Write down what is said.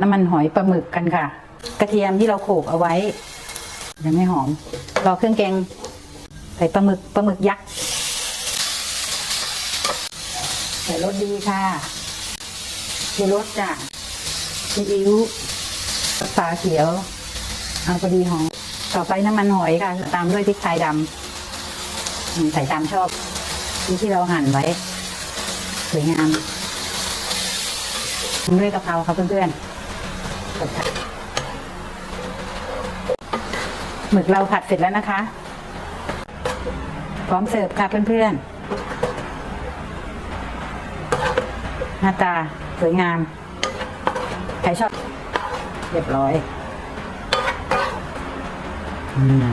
น้ำมันหอยปลาหมึกกันค่ะ กระเทียมที่เราโขลกเอาไว้ยังไม่หอม รอเครื่องแกงใส่ปลาหมึกปลาหมึกยักษ์ใส่รสดีค่ะชูรสจ้ะซีอิ๊วฝาเขียว เอาพอดีหอมต่อไปน้ำมันหอยค่ะ ตามด้วยพริกไทยดำใส่ตามชอบที่ที่เราหั่นไว้สวยงามด้วยกะเพราครับเพื่อนๆ หมึกเราผัดเสร็จแล้วนะคะ พร้อมเสิร์ฟค่ะเพื่อนๆ หน้าตาสวยงาม ใครชอบ เรียบร้อย อืม